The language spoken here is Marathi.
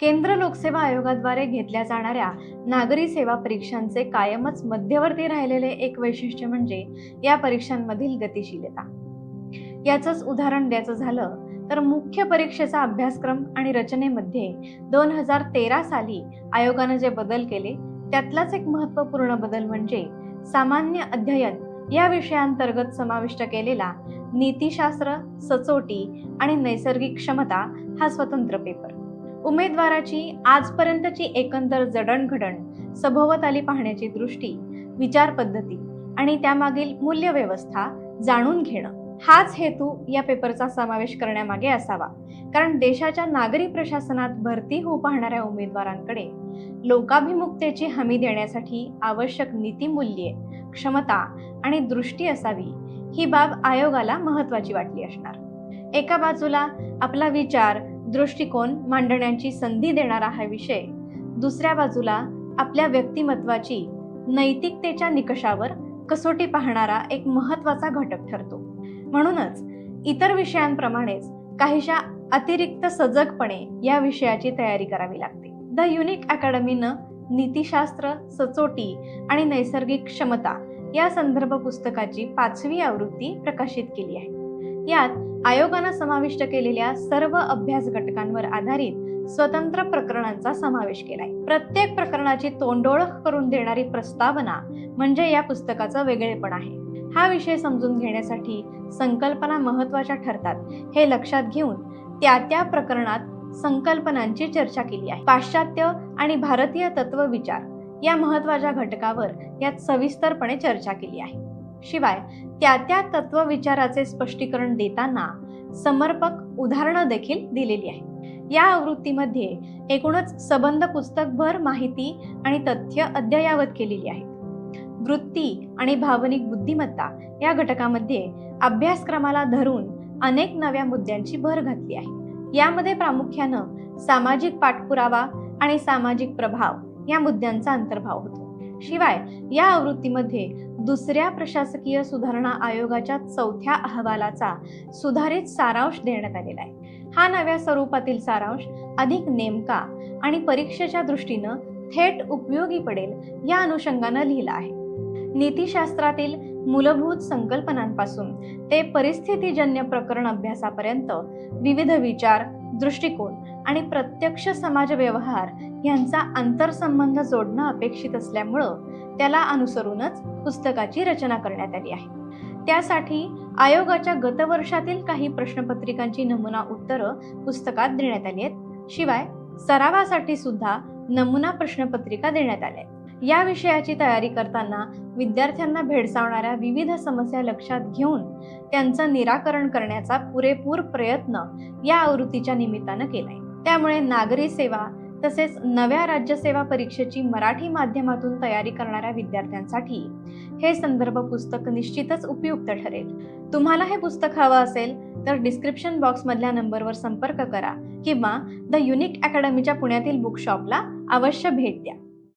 केंद्र लोकसेवा आयोगाद्वारे घेतल्या जाणाऱ्या नागरी सेवा परीक्षांचे कायमच मध्यवर्ती राहिलेले एक वैशिष्ट्य म्हणजे या परीक्षांमधील गतिशीलता. याचंच उदाहरण द्यायचं झालं तर मुख्य परीक्षेचा अभ्यासक्रम आणि रचनेमध्ये दोन हजार तेरा साली आयोगानं जे बदल केले त्यातलाच एक महत्त्वपूर्ण बदल म्हणजे सामान्य अध्ययन या विषयांतर्गत समाविष्ट केलेला नीतिशास्त्र सचोटी आणि नैसर्गिक क्षमता हा स्वतंत्र पेपर. उमेदवाराची आजपर्यंतची एकंदर जडणघडण सभोवताली पाहण्याची दृष्टी विचार पद्धती आणि त्यामागील मूल्यव्यवस्था जाणून घेणं. हाच हेतू या पेपरचा समावेश करण्यामागे असावा. कारण देशाच्या नागरी प्रशासनात भरती होऊ पाहणाऱ्या उमेदवारांकडे लोकाभिमुखतेची हमी देण्यासाठी आवश्यक नीतिमूल्ये क्षमता आणि दृष्टी असावी ही बाब आयोगाला महत्वाची वाटली असणार. एका बाजूला आपला विचार दृष्टिकोन मांडण्याची संधी देणारा हा विषय. दुसऱ्या बाजूला आपल्या व्यक्तिमत्वाची नैतिकतेच्या निकषावर कसोटी पाहणारा एक महत्त्वाचा घटक ठरतो. म्हणूनच इतर विषयांप्रमाणेच काहीशा अतिरिक्त सजगपणे या विषयाची तयारी करावी लागते. द युनिक अकॅडमीनं नीतिशास्त्र सचोटी आणि नैसर्गिक क्षमता या संदर्भ पुस्तकाची पाचवी आवृत्ती प्रकाशित केली आहे. यात आयोगानं समाविष्ट केलेल्या सर्व अभ्यास घटकांवर आधारित स्वतंत्र प्रकरणांचा समावेश केलाय. प्रत्येक प्रकरणाची तोंडोळख करून देणारी प्रस्तावना म्हणजे या पुस्तकाचं वेगळेपण आहे. हा विषय समजून घेण्यासाठी संकल्पना महत्त्वाच्या ठरतात हे लक्षात घेऊन त्या त्या प्रकरणात संकल्पनांची चर्चा केली आहे. पाश्चात्य आणि भारतीय तत्वविचार या महत्त्वाच्या घटकावर यात सविस्तरपणे चर्चा केली आहे. शिवाय त्या त्या तत्वविचाराचे स्पष्टीकरण देताना समर्पक उदाहरणं देखील दिलेली आहे या आवृत्तीमध्ये एकूणच सबंध पुस्तकभर माहिती आणि तथ्य अद्ययावत केलेली आहेत. वृत्ती आणि भावनिक बुद्धिमत्ता या घटकामध्ये अभ्यासक्रमाला धरून अनेक नव्या मुद्द्यांची भर घातली आहे. यामध्ये प्रामुख्यानं सामाजिक पाठपुरावा आणि सामाजिक प्रभाव या मुद्द्यांचा अंतर्भाव होतो. शिवाय या आवृत्तीमध्ये दुसऱ्या प्रशासकीय सुधारणा आयोगाच्या चौथ्या अहवालाचा सुधारित सारांश देण्यात आलेला आहे. हा नव्या स्वरूपातील सारांश अधिक नेमका आणि परीक्षेच्या दृष्टीनं थेट उपयोगी पडेल या अनुषंगानं लिहिला आहे. नीतिशास्त्रातील मूलभूत संकल्पनांपासून ते परिस्थितीजन्य प्रकरण अभ्यासापर्यंत विविध विचार दृष्टिकोन आणि प्रत्यक्ष समाज व्यवहार यांचा आंतरसंबंध जोडणं अपेक्षित असल्यामुळं त्याला अनुसरूनच पुस्तकाची रचना करण्यात आली आहे. त्यासाठी आयोगाच्या गतवर्षातील काही प्रश्नपत्रिकांची नमुना उत्तरं पुस्तकात देण्यात आली आहेत. शिवाय सरावासाठी सुद्धा नमुना प्रश्नपत्रिका देण्यात आल्या आहेत. या विषयाची तयारी करताना विद्यार्थ्यांना भेडसावणाऱ्या विविध समस्या लक्षात घेऊन त्यांचं निराकरण करण्याचा पुरेपूर प्रयत्न या आवृत्तीच्या निमित्तानं केलाय. त्यामुळे नागरी सेवा तसेच नव्या राज्यसेवा परीक्षेची मराठी माध्यमातून तयारी करणाऱ्या विद्यार्थ्यांसाठी हे संदर्भ पुस्तक निश्चितच उपयुक्त ठरेल. तुम्हाला हे पुस्तक हवं असेल तर डिस्क्रिप्शन बॉक्समधल्या नंबरवर संपर्क करा किंवा द युनिक अकॅडमीच्या पुण्यातील बुकशॉपला अवश्य भेट द्या.